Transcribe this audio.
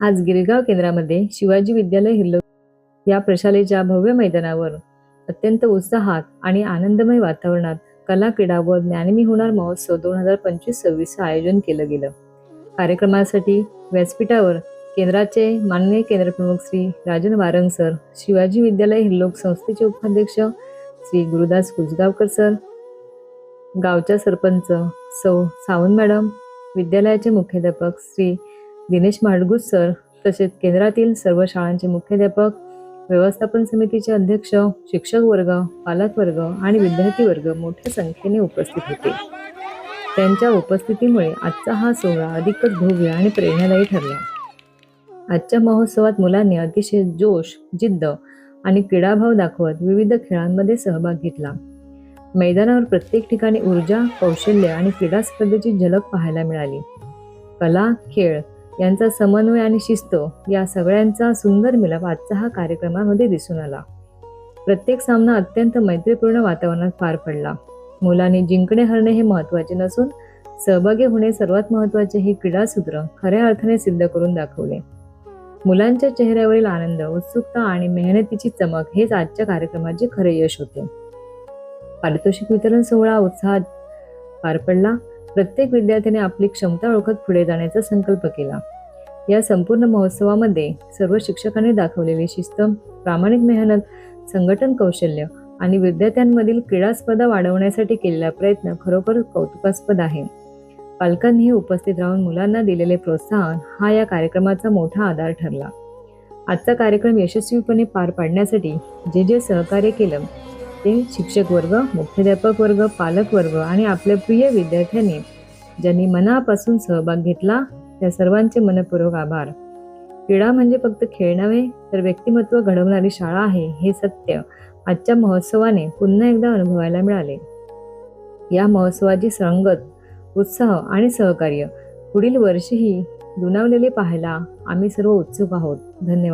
आज गिरगाव केंद्रामध्ये शिवाजी विद्यालय हिल्लो या प्रशालेच्या भव्य मैदानावर अत्यंत उत्साहात आणि आनंदमय वातावरणात कला क्रीडा व ज्ञानमी होणार महोत्सव दोन हजार पंचवीस सव्वीसचं आयोजन केलं गेलं. कार्यक्रमासाठी व्यासपीठावर केंद्राचे माननीय केंद्रप्रमुख श्री राजन वारंग सर शिवाजी विद्यालय हिल्लोक संस्थेचे उपाध्यक्ष श्री गुरुदास कुसगावकर सर गावच्या सरपंच सौ सावंत मॅडम विद्यालयाचे मुख्याध्यापक श्री दिनेश माडगूज सर तसेच केंद्रातील सर्व शाळांचे मुख्याध्यापक व्यवस्थापन समितीचे अध्यक्ष शिक्षक वर्ग पालक वर्ग आणि विद्यार्थी वर्ग मोठ्या संख्येने उपस्थित होते. त्यांच्या उपस्थितीमुळे आजचा हा सोहळा अधिकच भव्य आणि प्रेरणादायी ठरला. आजच्या महोत्सवात मुलांनी अतिशय जोश जिद्द आणि क्रीडाभाव दाखवत विविध खेळांमध्ये सहभाग घेतला. मैदानावर प्रत्येक ठिकाणी ऊर्जा कौशल्य आणि क्रीडा स्पर्धेची झलक पाहायला मिळाली. कला खेळ यांचा समन्वय आणि शिस्त या सगळ्यांचा सुंदर मिलाप आजचा हा कार्यक्रमामध्ये दिसून आला. प्रत्येक सामना अत्यंत मैत्रीपूर्ण वातावरणात पार पडला. मुलांनी जिंकणे हरणे हे महत्त्वाचे नसून सहभागी होणे सर्वात महत्त्वाचे हे क्रीडासूत्र खऱ्या अर्थाने सिद्ध करून दाखवले. मुलांच्या चेहऱ्यावरील आनंद उत्सुकता आणि मेहनतीची चमक हेच आजच्या कार्यक्रमाचे खरे यश होते. पारितोषिक वितरण सोहळा उत्साहात पार पडला. प्रत्येक विद्यार्थ्याने आपली क्षमता ओळखत पुढे जाण्याचा संकल्प केला. या संपूर्ण महोत्सवामध्ये सर्व शिक्षकांनी दाखवलेली शिस्त प्रामाणिक मेहनत संघटन कौशल्य आणि विद्यार्थ्यांमधील क्रीडा स्पर्धा वाढवण्यासाठी केलेला प्रयत्न खरोखर कौतुकास्पद आहे. पालकांनी उपस्थित राहून मुलांना दिलेले प्रोत्साहन हा या कार्यक्रमाचा मोठा आधार ठरला. आजचा कार्यक्रम यशस्वीपणे पार पाडण्यासाठी जे जे सहकार्य केलं ते शिक्षक वर्ग मुख्याध्यापक वर्ग पालक वर्ग आणि आपल्या प्रिय विद्यार्थ्यांनी ज्यांनी मनापासून सहभाग घेतला त्या सर्वांचे मनपूर्वक आभार. क्रीडा म्हणजे फक्त खेळ नव्हे तर व्यक्तिमत्व घडवणारी शाळा आहे हे सत्य आजच्या महोत्सवाने पुन्हा एकदा अनुभवायला मिळाले. या महोत्सवाची संगत उत्साह आणि सहकार्य पुढील वर्षीही दुनावलेले पाहायला आम्ही सर्व उत्सुक आहोत. धन्यवाद.